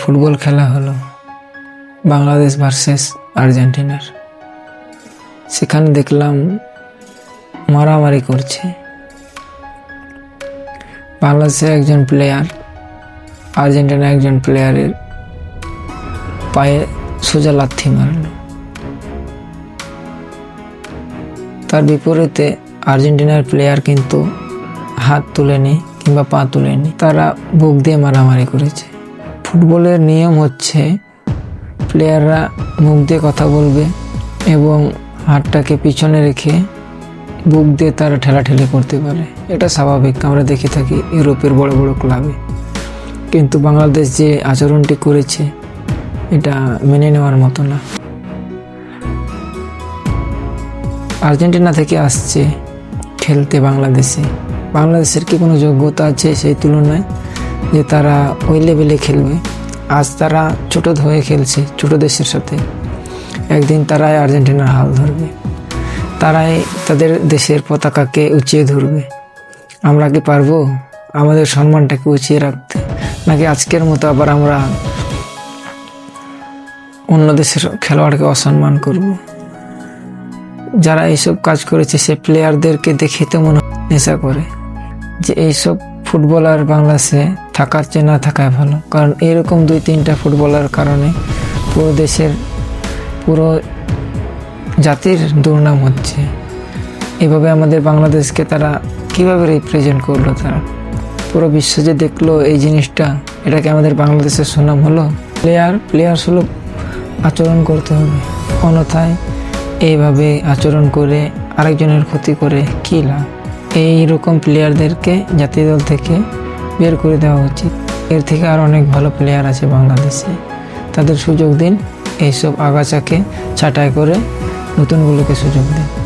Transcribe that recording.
Football খেলা হলো Bangladesh versus আর্জেন্টিনার। সেখানে দেখলাম মারামারি করছে। বাংলাদেশের একজন প্লেয়ার আর্জেন্টিনার একজন প্লেয়ারের পায়ে সোজা লাথি মারল। তার বিপরীতে আর্জেন্টিনার প্লেয়ার কিন্তু হাত তুলেনি কিংবা পা তুলেনি, তারা বুক দিয়ে মারামারি করেছে। ফুটবলের নিয়ম হচ্ছে প্লেয়াররা মুখ দিয়ে কথা বলবে এবং হাতটাকে পিছনে রেখে বুক দিয়ে তারা ঠেলাঠেলি করতে পারে। এটা স্বাভাবিক, আমরা দেখে থাকি ইউরোপের বড় বড় ক্লাবে। কিন্তু বাংলাদেশ যে আচরণটি করেছে, এটা মেনে নেওয়ার মতো না। আর্জেন্টিনা থেকে আসছে খেলতে বাংলাদেশে। বাংলাদেশের কি কোনো যোগ্যতা আছে সেই তুলনায়? যে তারা ওই লেভেলে খেলবে। আজ তারা ছোট হয়ে খেলছে, ছোট দেশের সাথে। একদিন তারাই আর্জেন্টিনার হাল ধরবে। তারাই তাদের দেশের পতাকাকে উঁচিয়ে ধরবে। আমরা কি পারব? আমাদের সম্মানটাকে উঁচিয়ে রাখতে। নাকি আজকের মতো আবার আমরা অন্য দেশের খেলোয়াড়কে অসম্মান করব? যারা এইসব কাজ করেছে, সে প্লেয়ারদেরকে দেখে তো মনে নেশা করে। যে এইসব ফুটবলার বাংলাদেশে থাকার চেয়ে না থাকাই ভালো কারণ এরকম দুই তিনটা ফুটবলার কারণে পুরো দেশের পুরো জাতির দুর্নাম হচ্ছে। এভাবে আমাদের বাংলাদেশকে তারা কীভাবে রিপ্রেজেন্ট করল তারা? পুরো বিশ্ব যে দেখল এই জিনিসটা এটাকে আমাদের বাংলাদেশের সুনাম হলো? প্লেয়ার প্লেয়ার সুলভ আচরণ করতে হবে। অন্যথায় এইভাবে আচরণ করে আরেকজনের ক্ষতি করে কী লাভ? এই রকম প্লেয়ারদেরকে জাতীয় দল থেকে বের করে দেওয়া উচিত। এর থেকে আর অনেক ভালো প্লেয়ার আছে বাংলাদেশে। তাদের সুযোগ দিন, এইসব আগাছাকে ছাঁটাই করে নতুনগুলোকে সুযোগ দিন।